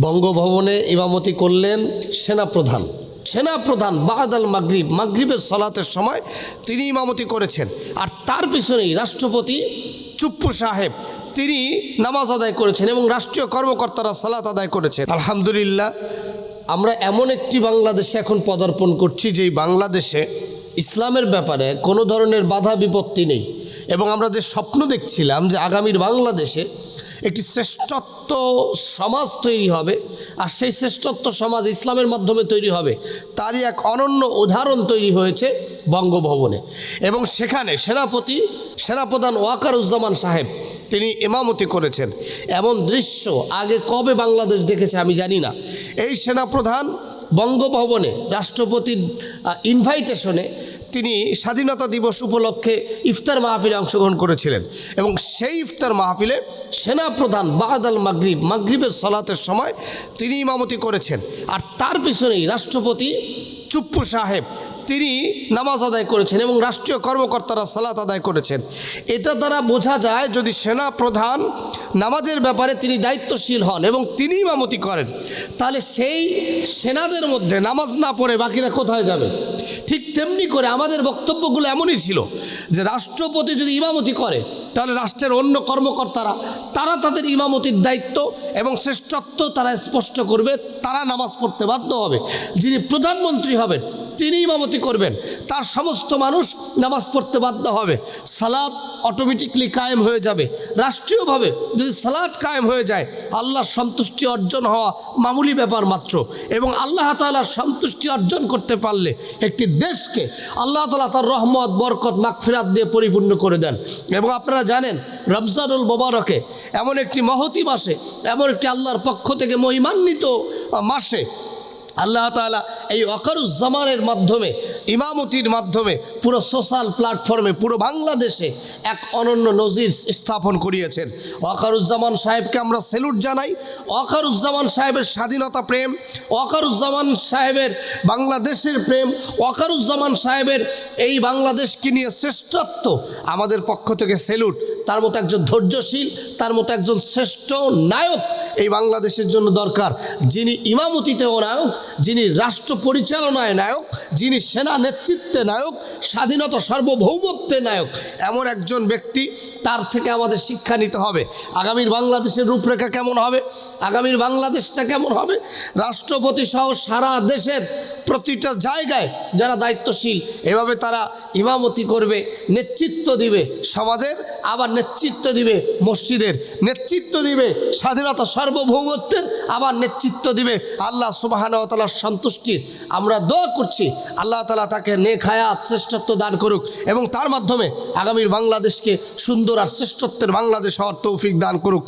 বঙ্গভবনে ইমামতি করলেন সেনাপ্রধান। সেনাপ্রধান বাদ আল মাগরিব। মাগরিবের সলাতের সময় তিনি ইমামতি করেছেন। আর তার পিছনেই রাষ্ট্রপতি চুপ্পু সাহেব, তিনি নামাজ আদায় করেছেন এবং রাষ্ট্রীয় কর্মকর্তারা সালাত আদায় করেছেন। আলহামদুলিল্লাহ, আমরা এমন একটি বাংলাদেশে এখন পদার্পণ করছি, যেই বাংলাদেশে ইসলামের ব্যাপারে কোনো ধরনের বাধা বিপত্তি নেই। এবং আমরা যে স্বপ্ন দেখছিলাম যে আগামীর বাংলাদেশে একটি শ্রেষ্ঠত্ব সমাজ তৈরি হবে, আর সেই শ্রেষ্ঠত্ব সমাজ ইসলামের মাধ্যমে তৈরি হবে, তারই এক অনন্য উদাহরণ তৈরি হয়েছে বঙ্গভবনে। এবং সেখানে সেনাপতি, সেনাপ্রধান ওয়াকারুজ্জামান সাহেব, তিনি এমামতি করেছেন। এমন দৃশ্য আগে কবে বাংলাদেশ দেখেছে আমি জানি না। এই সেনাপ্রধান বঙ্গভবনে রাষ্ট্রপতির ইনভাইটেশনে তিনি স্বাধীনতা দিবস উপলক্ষে ইফতার মাহফিলে অংশগ্রহণ করেছিলেন এবং সেই ইফতার মাহফিলে সেনাপ্রধান বাহাদ আল মাগরিব, মাগরিবের সলাতের সময় তিনি ইমামতি করেছেন। আর তার পিছনেই রাষ্ট্রপতি চুপ্পু সাহেব তিনি নামাজ আদায় করেছেন এবং রাষ্ট্রীয় কর্মকর্তারা সালাত আদায় করেছেন। এটা দ্বারা বোঝা যায় যদি সেনা প্রধান নামাজের ব্যাপারে তিনি দায়িত্বশীল হন এবং তিনি ইমামতি করেন, তাহলে সেই সেনাদের মধ্যে নামাজ না পড়ে বাকিরা কোথায় যাবে? ঠিক তেমনি করে আমাদের বক্তব্যগুলো এমনই ছিল যে রাষ্ট্রপতি যদি ইমামতি করে, তাহলে রাষ্ট্রের অন্য কর্মকর্তারা, তারা তাদের ইমামতির দায়িত্ব এবং শ্রেষ্ঠত্ব তারা স্পষ্ট করবে, তারা নামাজ পড়তে বাধ্য হবে। যিনি প্রধানমন্ত্রী হবেন তিনি ইমামতি করবেন। তার সমস্ত মানুষ নামাজ পড়তে বাধ্য হবে। সালাদ অটোমেটিকলি কায়েম হয়ে যাবে। রাষ্ট্রীয়ভাবে যদি সালাদ কায়েম হয়ে যায়, আল্লাহর সন্তুষ্টি অর্জন হওয়া মামুলি ব্যাপার মাত্র। এবং আল্লাহ তালার সন্তুষ্টি অর্জন করতে পারলে একটি দেশকে আল্লাহ তালা তার রহমত, বরকত, মাগফিরাত দিয়ে পরিপূর্ণ করে দেন। এবং আপনারা জানেন, রমজানুল মোবারকে এমন একটি মহতি মাসে, এমন একটি আল্লাহর পক্ষ থেকে মহিমান্বিত মাসে আল্লাহ তাআলা এই অকারুজ্জামানের মাধ্যমে, ইমামতির মাধ্যমে পুরো সোশ্যাল প্ল্যাটফর্মে, পুরো বাংলাদেশে এক অনন্য নজির স্থাপন করিয়েছেন। অকারুজ্জামান সাহেবকে আমরা সেলুট জানাই। অকারুজ্জামান সাহেবের স্বাধীনতা প্রেম অকারুজ্জামান সাহেবের বাংলাদেশের প্রেম অকারুজ্জামান সাহেবের এই বাংলাদেশকে নিয়ে শ্রেষ্ঠত্ব আমাদের পক্ষ থেকে সেলুট। তার মতো একজন ধৈর্যশীল, তার মতো একজন শ্রেষ্ঠ নায়ক এই বাংলাদেশের জন্য দরকার। যিনি ইমামতিতেও নায়ক যিনি রাষ্ট্র পরিচালনায় নায়ক, যিনি সেনা নেতৃত্বে নায়ক, স্বাধীনতা সার্বভৌমত্বে নায়ক, এমন একজন ব্যক্তি তার থেকে আমাদের শিক্ষা নিতে হবে। আগামীর বাংলাদেশের রূপরেখা কেমন হবে? আগামীর বাংলাদেশটা কেমন হবে? রাষ্ট্রপতি সহ সারা দেশের প্রতিটা জায়গায় যারা দায়িত্বশীল, এভাবে তারা ইমামতি করবে, নেতৃত্ব দিবে সমাজের আবার নেতৃত্ব দিবে মসজিদের, নেতৃত্ব দিবে স্বাধীনতা সার্বভৌমত্বের, আবার নেতৃত্ব দিবে আল্লাহ সুবাহানতালার সন্তুষ্টির আমরা দোয়া করছি, আল্লাহ তালা তাকে নেখায়াত শ্রেষ্ঠত্ব দান করুক এবং তার মাধ্যমে আগামীর বাংলাদেশকে সুন্দর আর শ্রেষ্ঠত্বের বাংলাদেশ হওয়ার তৌফিক দান করুক।